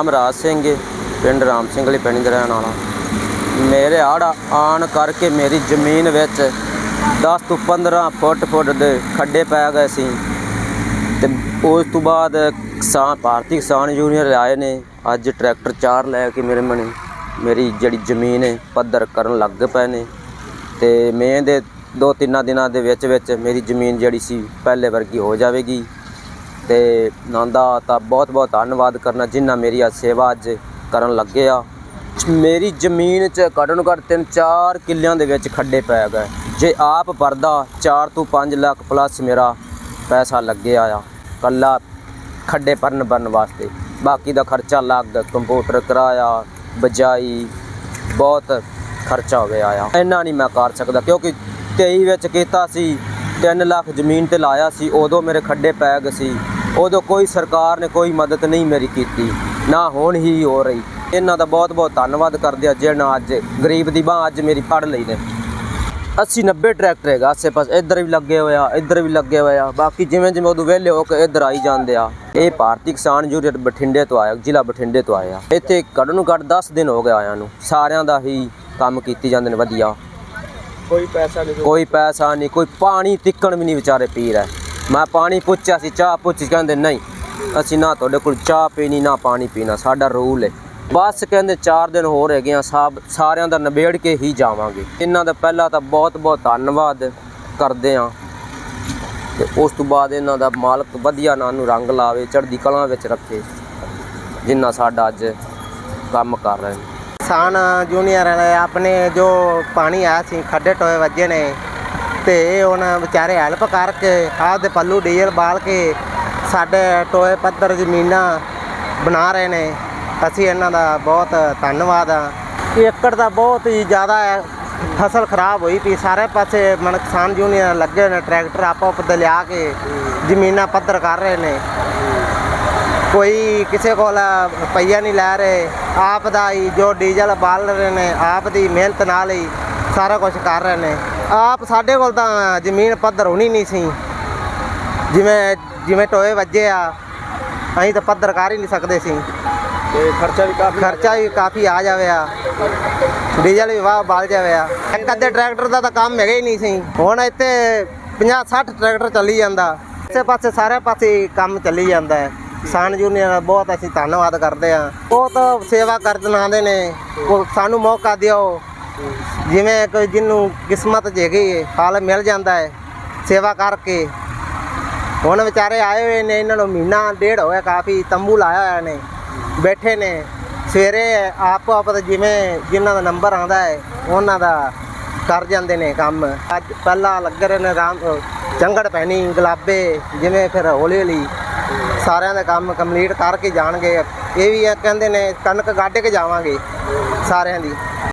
ਅਮਰਾਜ ਸਿੰਘ ਏ, ਪਿੰਡ ਰਾਮ ਸਿੰਘ ਵਾਲੀ ਪਿੰਡ ਦਾ ਰਹਿਣ ਵਾਲਾ। ਮੇਰੇ ਆੜ ਆਣ ਕਰਕੇ ਮੇਰੀ ਜ਼ਮੀਨ ਵਿੱਚ 10 ਤੋਂ 15 ਫੁੱਟ ਫੁੱਟ ਦੇ ਖੱਡੇ ਪੈ ਗਏ ਸੀ। ਤੇ ਉਸ ਤੋਂ ਬਾਅਦ ਕਿਸਾਨ ਭਾਰਤੀ ਕਿਸਾਨ ਯੂਨੀਅਨ ਆਏ ਨੇ। ਅੱਜ ਟਰੈਕਟਰ ਚਾਰ ਲੈ ਕੇ ਮੇਰੇ ਮਨੇ ਮੇਰੀ ਜਿਹੜੀ ਜ਼ਮੀਨ ਹੈ ਪੱਧਰ ਕਰਨ ਲੱਗ ਪਏ ਨੇ। ਤੇ ਮੈਂ ਦੇ ਦੋ ਤਿੰਨਾਂ ਦਿਨਾਂ ਦੇ ਵਿੱਚ ਵਿੱਚ ਮੇਰੀ ਜ਼ਮੀਨ ਜਿਹੜੀ ਸੀ ਪਹਿਲੇ ਵਰਗੀ ਹੋ ਜਾਵੇਗੀ। ਤੇ ਨੰਦਾ ਤਾਂ ਬਹੁਤ ਬਹੁਤ ਧੰਨਵਾਦ ਕਰਨਾ ਜਿਨ੍ਹਾਂ ਮੇਰੀ ਅੱਜ ਸੇਵਾ ਅੱਜ ਕਰਨ ਲੱਗੇ ਆ। ਮੇਰੀ ਜ਼ਮੀਨ 'ਚ ਘੱਟੋ ਘੱਟ ਤਿੰਨ ਚਾਰ ਕਿੱਲਿਆਂ ਦੇ ਵਿੱਚ ਖੱਡੇ ਪੈ ਗਏ। ਜੇ ਆਪ ਭਰਦਾ 4 ਤੋਂ 5 ਲੱਖ ਪਲੱਸ ਮੇਰਾ ਪੈਸਾ ਲੱਗਿਆ ਆ ਕੱਲਾ ਖੱਡੇ ਭਰਨ ਭਰਨ ਵਾਸਤੇ। ਬਾਕੀ ਦਾ ਖਰਚਾ ਲੱਗ, ਕੰਪਿਊਟਰ ਕਿਰਾਇਆ, ਬਜਾਈ, ਬਹੁਤ ਖਰਚਾ ਹੋ ਗਿਆ ਆ। ਇੰਨਾ ਨਹੀਂ ਮੈਂ ਕਰ ਸਕਦਾ, ਕਿਉਂਕਿ 23 ਵਿੱਚ ਕੀਤਾ ਸੀ 3 ਲੱਖ ਜ਼ਮੀਨ ਤੇ ਲਾਇਆ ਸੀ, ਉਦੋਂ ਮੇਰੇ ਖੱਡੇ ਪੈ ਗਏ ਸੀ। ਉਦੋਂ ਕੋਈ ਸਰਕਾਰ ਨੇ ਕੋਈ ਮਦਦ ਨਹੀਂ ਮੇਰੀ ਕੀਤੀ ਨਾ ਹੁਣ ਹੀ ਹੋ ਰਹੀ। ਇਹਨਾਂ ਦਾ ਬਹੁਤ ਬਹੁਤ ਧੰਨਵਾਦ ਕਰਦੇ ਆ ਜਿਹਨਾਂ ਅੱਜ ਗਰੀਬ ਦੀ ਬਾਹ ਅੱਜ ਮੇਰੀ ਫੜ ਲਈ ਨੇ। 80 90 ਟਰੈਕਟਰ ਹੈਗਾ ਆਸੇ ਪਾਸੇ ਇੱਧਰ ਵੀ ਲੱਗੇ ਹੋਇਆ ਇੱਧਰ ਵੀ ਲੱਗੇ ਹੋਇਆ ਬਾਕੀ ਜਿਵੇਂ ਜਿਵੇਂ ਉਦੋਂ ਵਿਹਲੇ ਹੋ ਕੇ ਇੱਧਰ ਆਈ ਜਾਂਦੇ ਆ। ਇਹ ਭਾਰਤੀ ਕਿਸਾਨ ਯੂਨੀਅਨ ਬਠਿੰਡੇ ਤੋਂ ਆਇਆ ਜ਼ਿਲ੍ਹਾ ਬਠਿੰਡੇ ਤੋਂ ਆਇਆ। ਇੱਥੇ ਘੱਟ ਨੂੰ ਘੱਟ 10 ਦਿਨ ਹੋ ਗਏ ਆਇਆਂ ਨੂੰ। ਸਾਰਿਆਂ ਦਾ ਹੀ ਕੰਮ ਕੀਤੀ ਜਾਂਦੇ ਨੇ ਵਧੀਆ। ਕੋਈ ਪੈਸਾ ਨਹੀਂ। ਕੋਈ ਪੈਸਾ ਨਹੀਂ ਕੋਈ ਪਾਣੀ ਤਿੱਕਣ ਵੀ ਨਹੀਂ ਵਿਚਾਰੇ ਪੀ ਰਹੇ। ਮੈਂ ਪਾਣੀ ਪੁੱਛਿਆ ਸੀ, ਚਾਹ ਪੁੱਛੀ, ਕਹਿੰਦੇ ਨਹੀਂ, ਅਸੀਂ ਨਾ ਤੁਹਾਡੇ ਕੋਲ ਚਾਹ ਪੀਣੀ, ਨਾ ਪਾਣੀ ਪੀਣਾ, ਸਾਡਾ ਰੂਲ ਹੈ ਬਸ ਕਹਿੰਦੇ 4 ਦਿਨ ਹੋਰ ਹੈਗੇ ਆ ਸਭ ਸਾਰਿਆਂ ਦਾ ਨਿਬੇੜ ਕੇ ਹੀ ਜਾਵਾਂਗੇ। ਇਹਨਾਂ ਦਾ ਪਹਿਲਾਂ ਤਾਂ ਬਹੁਤ ਬਹੁਤ ਧੰਨਵਾਦ ਕਰਦੇ ਆ। ਤੇ ਉਸ ਤੋਂ ਬਾਅਦ ਇਹਨਾਂ ਦਾ ਮਾਲਕ ਵਧੀਆ ਨਾਂ ਨੂੰ ਰੰਗ ਲਾਵੇ, ਚੜ੍ਹਦੀ ਕਲਾਂ ਵਿੱਚ ਰੱਖੇ, ਜਿੰਨਾ ਸਾਡਾ ਅੱਜ ਕੰਮ ਕਰ ਰਹੇ ਨੇ। ਕਿਸਾਨ ਜੂਨੀਅਰ ਨੇ ਆਪਣੇ ਜੋ ਪਾਣੀ ਆਇਆ ਸੀ ਖੱਡੇ ਟੋਏ ਵੱਜੇ ਨੇ। ਤੇ ਹੁਣ ਵਿਚਾਰੇ ਹੈਲਪ ਕਰਕੇ ਆਪਦੇ ਪੱਲੂ ਡੀਜ਼ਲ ਬਾਲ ਕੇ ਸਾਡੇ ਟੋਏ ਪੱਧਰ ਜ਼ਮੀਨਾਂ ਬਣਾ ਰਹੇ ਨੇ। ਅਸੀਂ ਇਹਨਾਂ ਦਾ ਬਹੁਤ ਧੰਨਵਾਦ ਆ। ਏਕੜ ਦਾ ਬਹੁਤ ਹੀ ਜ਼ਿਆਦਾ ਫਸਲ ਖਰਾਬ ਹੋਈ ਪਈ, ਸਾਰੇ ਪਾਸੇ ਮਨ ਕਿਸਾਨ ਯੂਨੀਅਨ ਲੱਗੇ ਨੇ, ਟਰੈਕਟਰ ਆਪੋ ਆਪ ਦੇ ਲਿਆ ਕੇ ਜ਼ਮੀਨਾਂ ਪੱਧਰ ਕਰ ਰਹੇ ਨੇ। ਕੋਈ ਕਿਸੇ ਕੋਲ ਰੁਪਈਆ ਨਹੀਂ ਲੈ ਰਹੇ। ਆਪ ਦਾ ਹੀ ਜੋ ਡੀਜ਼ਲ ਬਾਲ ਰਹੇ ਨੇ, ਆਪ ਦੀ ਮਿਹਨਤ ਨਾਲ ਹੀ ਸਾਰਾ ਕੁਝ ਕਰ ਰਹੇ ਨੇ। ਆਪ ਸਾਡੇ ਕੋਲ ਤਾਂ ਜ਼ਮੀਨ ਪੱਧਰ ਹੋਣੀ ਨਹੀਂ ਸੀ। ਜਿਵੇਂ ਜਿਵੇਂ ਟੋਏ ਵੱਜੇ ਆ ਅਸੀਂ ਤਾਂ ਪੱਧਰ ਕਰ ਹੀ ਨਹੀਂ ਸਕਦੇ ਸੀ। ਤੇ ਖਰਚਾ ਵੀ ਕਾਫੀ ਖਰਚਾ ਵੀ ਕਾਫੀ ਆ ਜਾਵੇ ਆ। ਡੀਜ਼ਲ ਵੀ ਵਾਹ ਬਲ ਜਾਵੇ ਆ। ਇੱਕ ਅੱਧੇ ਟਰੈਕਟਰ ਦਾ ਤਾਂ ਕੰਮ ਹੈਗਾ ਹੀ ਨਹੀਂ ਸੀ। ਹੁਣ ਇੱਥੇ 50 60 ਟਰੈਕਟਰ ਚੱਲੀ ਜਾਂਦਾ। ਇਸੇ ਪਾਸੇ ਸਾਰੇ ਪਾਸੇ ਕੰਮ ਚੱਲੀ ਜਾਂਦਾ ਹੈ। ਕਿਸਾਨ ਯੂਨੀਅਨ ਦਾ ਬਹੁਤ ਅਸੀਂ ਧੰਨਵਾਦ ਕਰਦੇ ਆ ਬਹੁਤ ਸੇਵਾ ਕਰਨ ਆਉਂਦੇ ਨੇ। ਸਾਨੂੰ ਮੌਕਾ ਦਿਓ। ਜਿਵੇਂ ਕੋਈ ਜਿਹਨੂੰ ਕਿਸਮਤ 'ਚ ਹੈਗੀ, ਫਲ ਮਿਲ ਜਾਂਦਾ ਹੈ, ਸੇਵਾ ਕਰਕੇ। ਹੁਣ ਵਿਚਾਰੇ ਆਏ ਹੋਏ ਨੇ, ਇਹਨਾਂ ਨੂੰ ਮਹੀਨਾ ਡੇਢ ਹੋਇਆ ਕਾਫੀ ਤੰਬੂ ਲਾਇਆ ਹੋਇਆ ਨੇ, ਬੈਠੇ ਨੇ। ਸਵੇਰੇ ਆਪੋ ਆਪ ਦਾ ਜਿਵੇਂ ਜਿਨ੍ਹਾਂ ਦਾ ਨੰਬਰ ਆਉਂਦਾ ਹੈ, ਉਹਨਾਂ ਦਾ ਕਰ ਜਾਂਦੇ ਨੇ ਕੰਮ। ਅੱਜ ਪਹਿਲਾਂ ਲੱਗ ਰਹੇ ਨੇ ਰਾਮ, ਚੰਗੜ ਪੈਣੀ, ਗੁਲਾਬੇ, ਜਿਵੇਂ ਫਿਰ ਹੌਲੀ ਹੌਲੀ ਸਾਰਿਆਂ ਦਾ ਕੰਮ ਕੰਪਲੀਟ ਕਰਕੇ ਜਾਣਗੇ। ਇਹ ਵੀ ਕਹਿੰਦੇ ਨੇ, ਕਣਕ ਗੱਡ ਕੇ ਜਾਵਾਂਗੇ ਸਾਰਿਆਂ ਦੀ।